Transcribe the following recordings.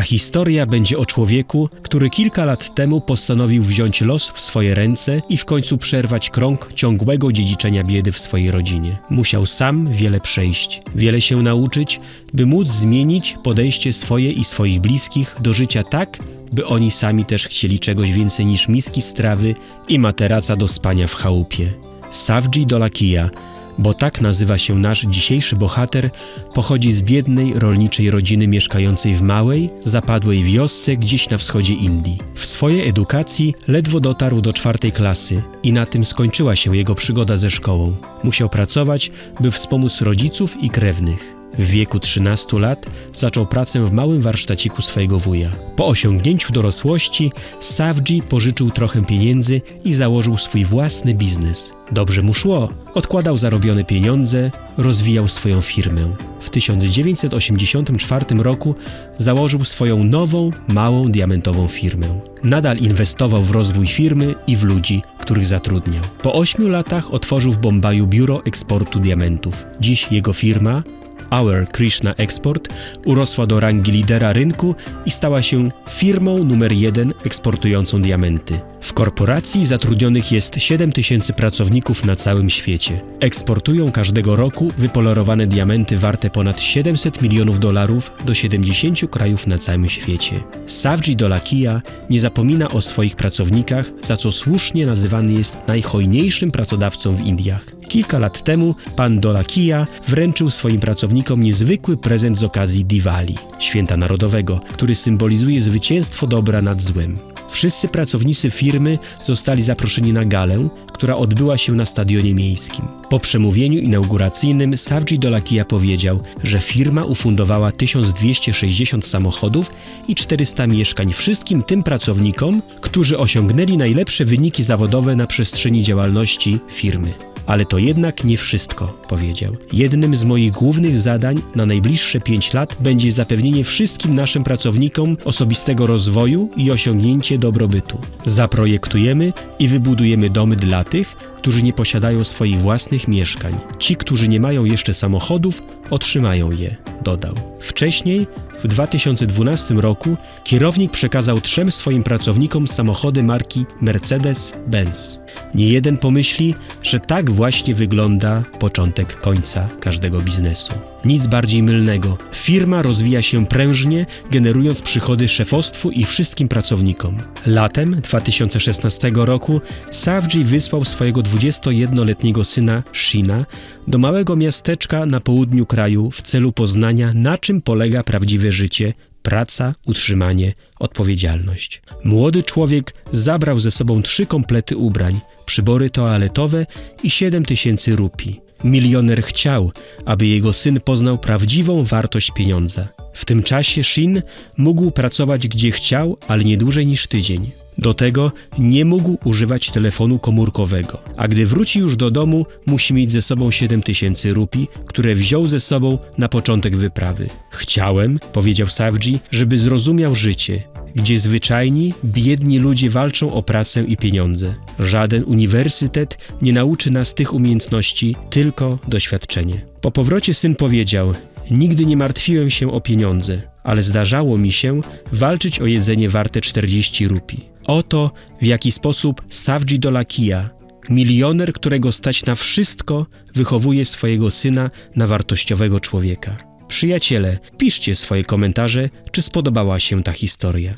Ta historia będzie o człowieku, który kilka lat temu postanowił wziąć los w swoje ręce i w końcu przerwać krąg ciągłego dziedziczenia biedy w swojej rodzinie. Musiał sam wiele przejść, wiele się nauczyć, by móc zmienić podejście swoje i swoich bliskich do życia tak, by oni sami też chcieli czegoś więcej niż miski strawy i materaca do spania w chałupie. Savji Dolakija, bo tak nazywa się nasz dzisiejszy bohater, pochodzi z biednej rolniczej rodziny mieszkającej w małej, zapadłej wiosce gdzieś na wschodzie Indii. W swojej edukacji ledwo dotarł do czwartej klasy i na tym skończyła się jego przygoda ze szkołą. Musiał pracować, by wspomóc rodziców i krewnych. W wieku 13 lat zaczął pracę w małym warsztaciku swojego wuja. Po osiągnięciu dorosłości Savji pożyczył trochę pieniędzy i założył swój własny biznes. Dobrze mu szło, odkładał zarobione pieniądze, rozwijał swoją firmę. W 1984 roku założył swoją nową, małą diamentową firmę. Nadal inwestował w rozwój firmy i w ludzi, których zatrudniał. Po ośmiu latach otworzył w Bombaju biuro eksportu diamentów. Dziś jego firma Our Krishna Export urosła do rangi lidera rynku i stała się firmą numer jeden eksportującą diamenty. W korporacji zatrudnionych jest 7 tysięcy pracowników na całym świecie. Eksportują każdego roku wypolerowane diamenty warte ponad 700 milionów dolarów do 70 krajów na całym świecie. Savji Dolakia nie zapomina o swoich pracownikach, za co słusznie nazywany jest najhojniejszym pracodawcą w Indiach. Kilka lat temu pan Dolakia wręczył swoim pracownikom niezwykły prezent z okazji Diwali, święta narodowego, który symbolizuje zwycięstwo dobra nad złem. Wszyscy pracownicy firmy zostali zaproszeni na galę, która odbyła się na stadionie miejskim. Po przemówieniu inauguracyjnym Savji Dolakia powiedział, że firma ufundowała 1260 samochodów i 400 mieszkań wszystkim tym pracownikom, którzy osiągnęli najlepsze wyniki zawodowe na przestrzeni działalności firmy. Ale to jednak nie wszystko, powiedział. Jednym z moich głównych zadań na najbliższe pięć lat będzie zapewnienie wszystkim naszym pracownikom osobistego rozwoju i osiągnięcie dobrobytu. Zaprojektujemy i wybudujemy domy dla tych, którzy nie posiadają swoich własnych mieszkań. Ci, którzy nie mają jeszcze samochodów, otrzymają je, dodał. Wcześniej, w 2012 roku, kierownik przekazał trzem swoim pracownikom samochody marki Mercedes-Benz. Nie jeden pomyśli, że tak właśnie wygląda początek końca każdego biznesu. Nic bardziej mylnego. Firma rozwija się prężnie, generując przychody szefostwu i wszystkim pracownikom. Latem 2016 roku Savji wysłał swojego 21-letniego syna Shina do małego miasteczka na południu kraju w celu poznania, na czym polega prawdziwe życie praca, utrzymanie, odpowiedzialność. Młody człowiek zabrał ze sobą trzy komplety ubrań, przybory toaletowe i 7 tysięcy rupii. Milioner chciał, aby jego syn poznał prawdziwą wartość pieniądza. W tym czasie Shin mógł pracować gdzie chciał, ale nie dłużej niż tydzień. Do tego nie mógł używać telefonu komórkowego, a gdy wróci już do domu, musi mieć ze sobą 7 tysięcy rupii, które wziął ze sobą na początek wyprawy. Chciałem, powiedział Savji, żeby zrozumiał życie, gdzie zwyczajni, biedni ludzie walczą o pracę i pieniądze. Żaden uniwersytet nie nauczy nas tych umiejętności, tylko doświadczenie. Po powrocie syn powiedział: Nigdy nie martwiłem się o pieniądze, ale zdarzało mi się walczyć o jedzenie warte 40 rupii. Oto w jaki sposób Savji Dolakia, milioner, którego stać na wszystko, wychowuje swojego syna na wartościowego człowieka. Przyjaciele, piszcie swoje komentarze, czy spodobała się ta historia.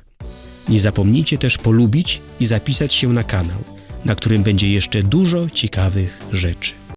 Nie zapomnijcie też polubić i zapisać się na kanał, na którym będzie jeszcze dużo ciekawych rzeczy.